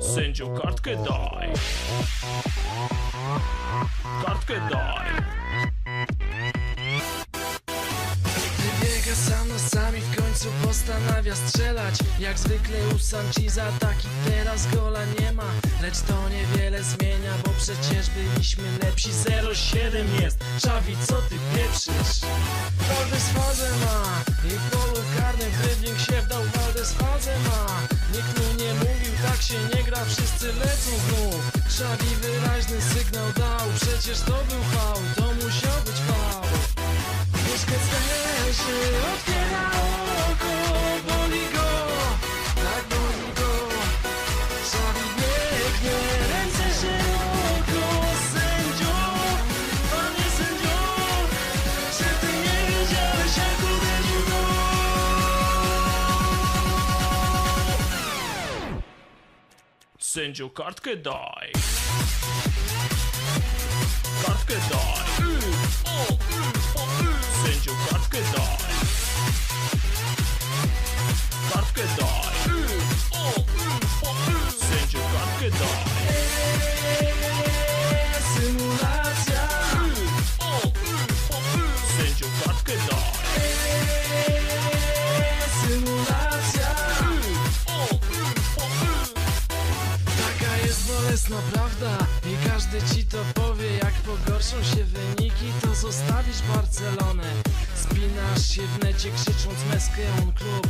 Sędziu, kartkę daj. Kartkę daj. Wybiega sam nosami, w końcu postanawia strzelać Jak zwykle u Sanchiza taki teraz gola nie ma Lecz to niewiele zmienia, bo przecież byliśmy lepsi 0-7 jest, Czawi co ty pieprzysz? Waldes fazę ma i w polu karnym dribbling się wdał Waldes fazę ma Nikt mu nie mówił, tak się nie gra, wszyscy lecą znów Czawi wyraźny sygnał dał, przecież to był faul, Sędziu, kartkę daj. Kartkę daj. Y, o, y, o, y. Sędziu, kartkę daj. Kartkę daj. Y, o, y, o, y. Sędziu, kartkę daj. Jest bolesna prawda i każdy ci to powie Jak pogorszą się wyniki to zostawisz Barcelonę. Spinasz się w necie krzycząc Meskeon Klub